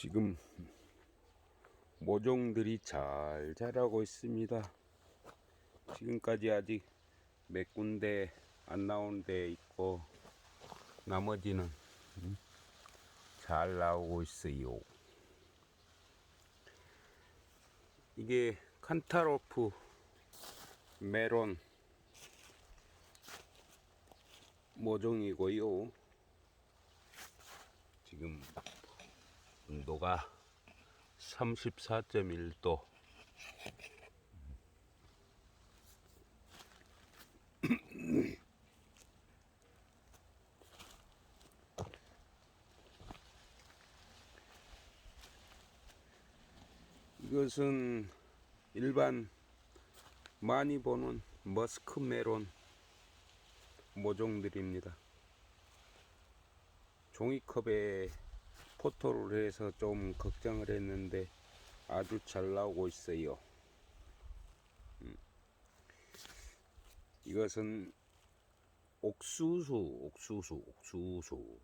지금 모종들이 잘 자라고 있습니다. 지금까지 아직 몇 군데 안 나온 데 있고 나머지는 음, 잘 나오고 있어요. 이게 칸타로프 메론 모종이고요. 지금 온도가 34.1도. 이것은 일반 많이 보는 머스크 메론 모종들입니다. 종이컵에 포토를 해서 좀 걱정을 했는데 아주 잘 나오고 있어요. 음. 이것은 옥수수, 옥수수, 옥수수.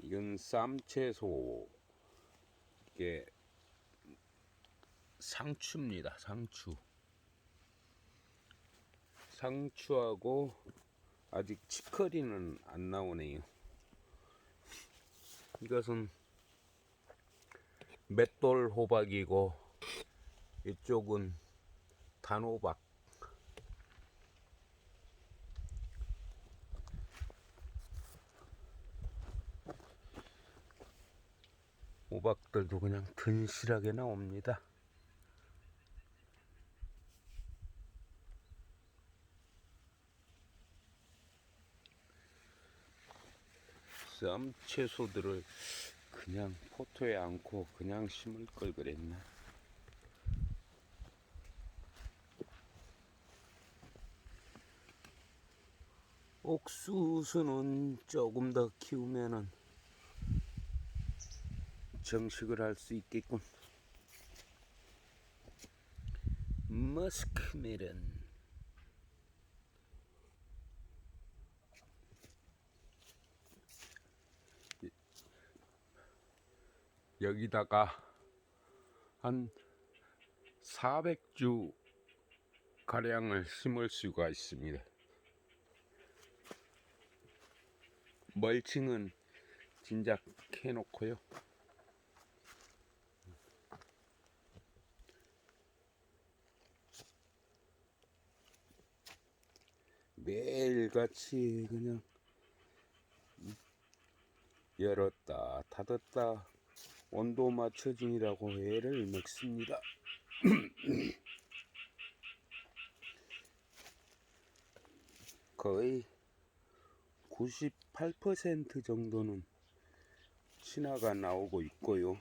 이건 쌈채소. 이게 상추입니다. 상추. 상추하고 아직 치커리는 안 나오네요. 이것은 맷돌 호박이고 이쪽은 단호박. 호박들도 그냥 든실하게 나옵니다. 쌈 채소들을 그냥 포토에 안고 그냥 심을 걸 그랬나? 옥수수는 조금 더 키우면은 정식을 할 수 있겠군. 머스크멜은 여기다가 한 400주 가량을 심을 수가 있습니다. 멀칭은 진작 해놓고요. 매일같이 그냥 열었다 닫았다 온도 맞춰주느라고 애를 먹습니다. 거의 98% 정도는 신화가 나오고 있고요.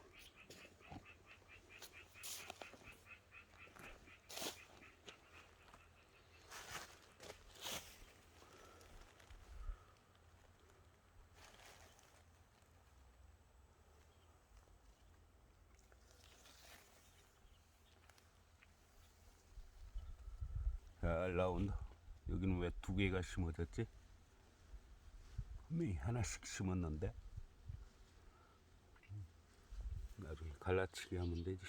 잘 나온다. 여기는 왜 두 개가 심어졌지? 분명히 하나씩 심었는데 나중에 갈라치기 하면 되지.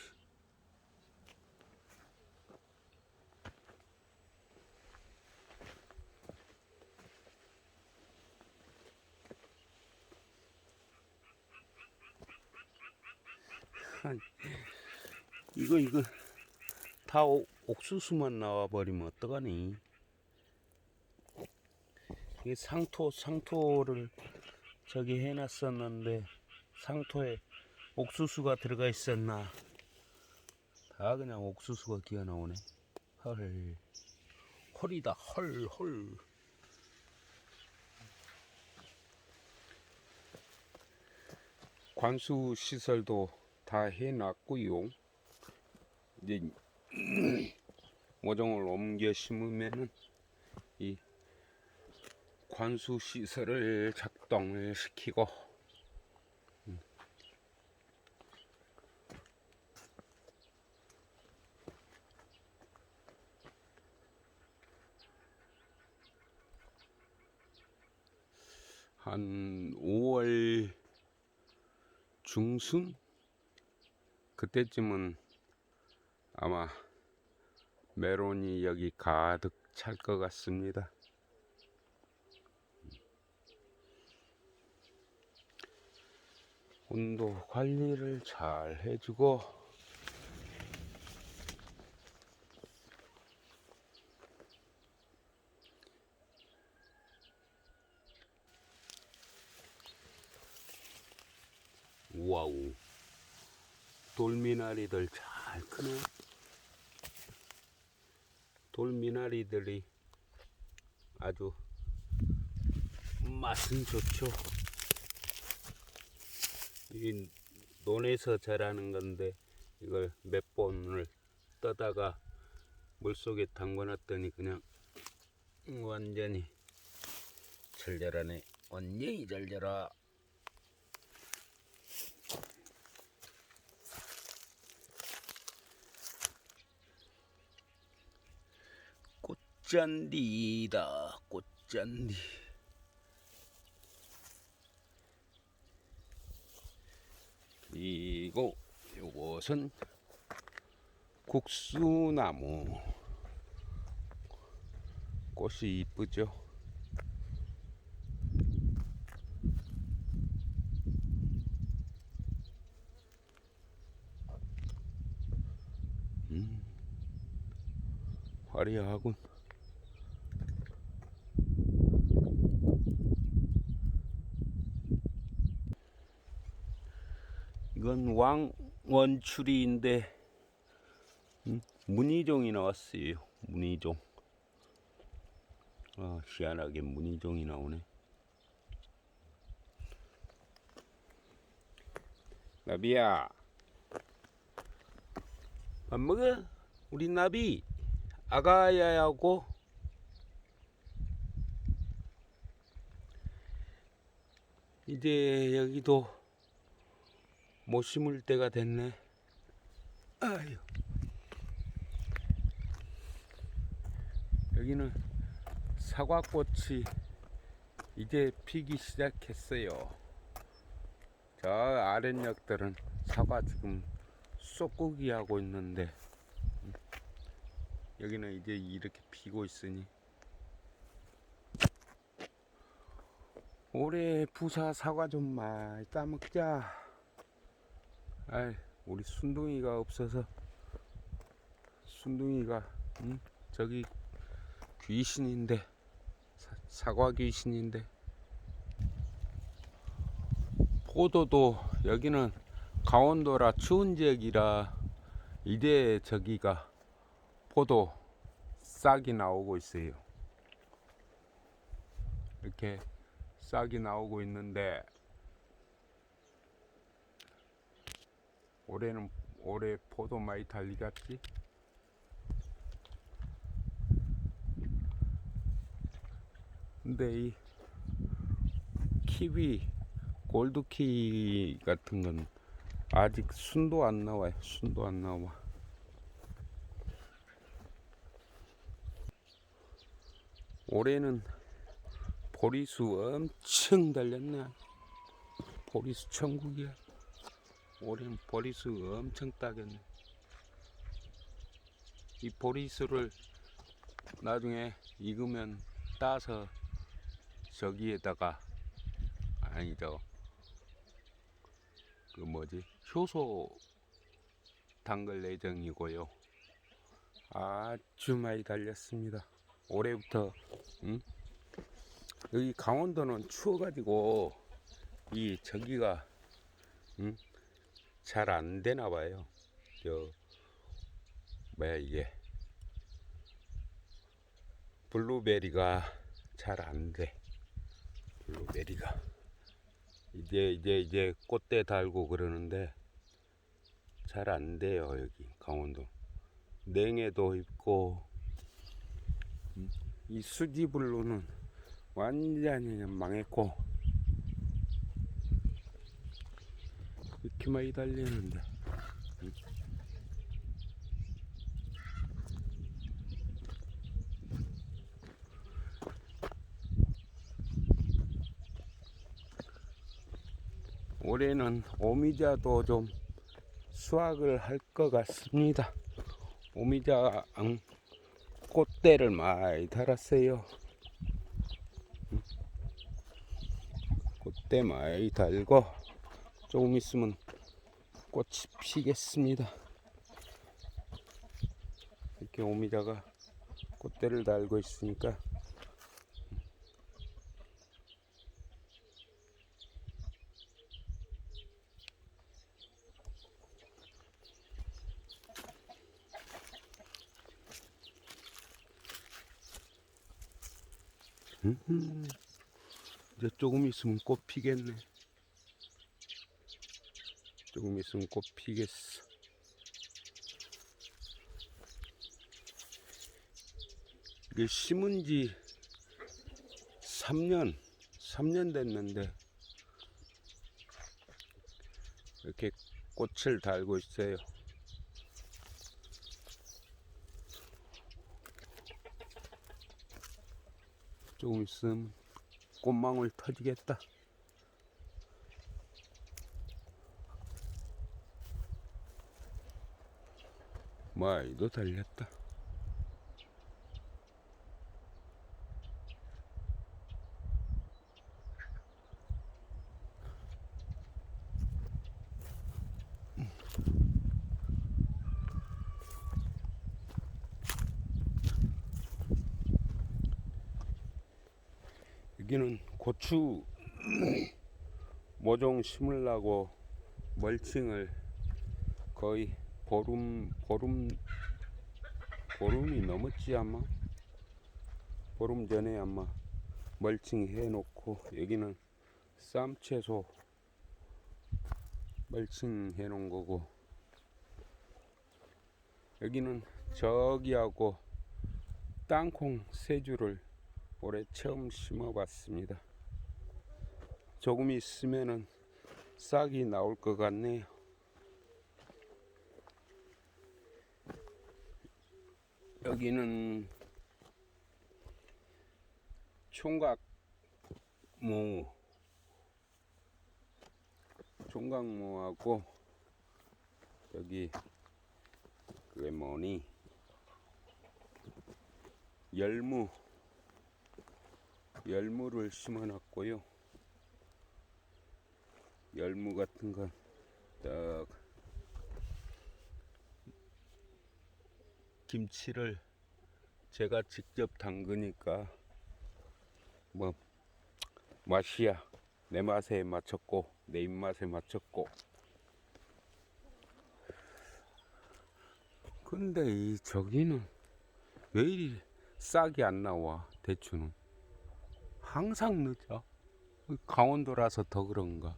이거 이거 다 옥, 옥수수만 나와 버리면 어떡하니? 이게 상토 상토를 저기 해놨었는데 상토에 옥수수가 들어가 있었나? 다 그냥 옥수수가 기어 나오네. 헐, 헐이다 헐 헐. 관수 시설도 다 해놨고요. 이제 모종을 옮겨 심으면은 이 관수 시설을 작동을 시키고 음. 한 5월 중순 그때쯤은 아마 메론이 여기 가득 찰 것 같습니다. 온도 관리를 잘 해주고 와우 돌미나리들 잘 크네 돌미나리들이 아주 맛은 좋죠. 이 논에서 자라는 건데 이걸 몇 번을 떠다가 물속에 담궈놨더니 그냥 완전히 절절하네. 완전히 절절하 꽃잔디다 꽃잔디. 그리고 요것은 국수나무. 꽃이 이쁘죠? 음, 화려하군 이건 왕 원추리인데 음, 무늬종이 나왔어요. 무늬종. 아 희한하게 무늬종이 나오네. 나비야, 밥 먹어? 우리 나비 아가야하고 이제 여기도 못 심을 때가 됐네. 아유. 여기는 사과꽃이 이제 피기 시작했어요. 저 아랫역들은 사과 지금 쏙구기 하고 있는데 음, 여기는 이제 이렇게 피고 있으니 올해 부사 사과 좀 많이 따먹자. 아이, 우리 순둥이가 없어서 순둥이가 응? 저기 귀신인데 사, 사과 귀신인데 포도도 여기는 강원도라 추운 지역이라 이제 저기가 포도 싹이 나오고 있어요. 이렇게 싹이 나오고 있는데 올해는 올해 포도 많이 달리겠지? 근데 이 키위 골드키 같은 건 아직 순도 안 나와요. 순도 안 나와. 올해는 보리수 엄청 달렸네. 보리수 천국이야. 올해는 보리수 엄청 따겠네. 이 보리수를 나중에 익으면 따서 저기에다가 아니죠. 그 뭐지 효소 담글 예정이고요. 아주 많이 달렸습니다. 올해부터 응? 여기 강원도는 추워가지고 이 저기가 응? 잘 안 되나 봐요. 저 뭐야 이게 블루베리가 잘 안 돼. 블루베리가 이제 이제 이제 꽃대 달고 그러는데 잘 안 돼요 여기 강원도. 냉해도 있고 음, 이 수지 블루는 완전히 망했고 이렇게 많이 달리는데 음. 올해는 오미자도 좀 수확을 할 것 같습니다. 오미자 음, 꽃대를 많이 달았어요. 음. 꽃대 많이 달고 조금 있으면 꽃이 피겠습니다. 이렇게 오미자가 꽃대를 달고 있으니까 음, 이제 조금 있으면 꽃 피겠네. 조금 있으면 꽃 피겠어. 이게 심은 지 3년, 3년 됐는데 이렇게 꽃을 달고 있어요. 조금 있으면 꽃망울 터지겠다. 많이도 달렸다. 여기는 고추 모종 심으려고 멀칭을 거의 보름 보름 보름이 넘었지 아마 보름 전에 아마 멀칭 해놓고 여기는 쌈채소 멀칭 해놓은 거고 여기는 저기하고 땅콩 세 줄을 올해 처음 심어봤습니다. 조금 있으면은 싹이 나올 것 같네요. 여기는 총각 무 총각 무하고 여기 그게 뭐니? 열무. 열무를 심어놨고요. 열무 같은 건딱 김치를 제가 직접 담그니까 뭐 맛이야. 내 맛에 맞췄고 내 입맛에 맞췄고. 근데 이 저기는 왜 이리 싹이 안 나와 대추는? 항상 늦어? 강원도라서 더 그런가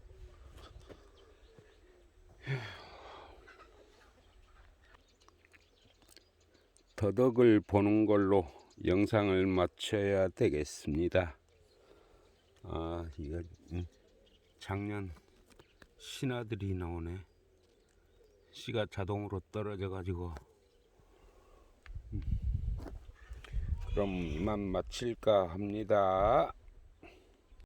더덕을 보는 걸로 영상을 마쳐야 되겠습니다. 아, 이거 음, 작년 신하들이 나오네. 씨가 자동으로 떨어져 가지고 음. 그럼 이만 마칠까 합니다.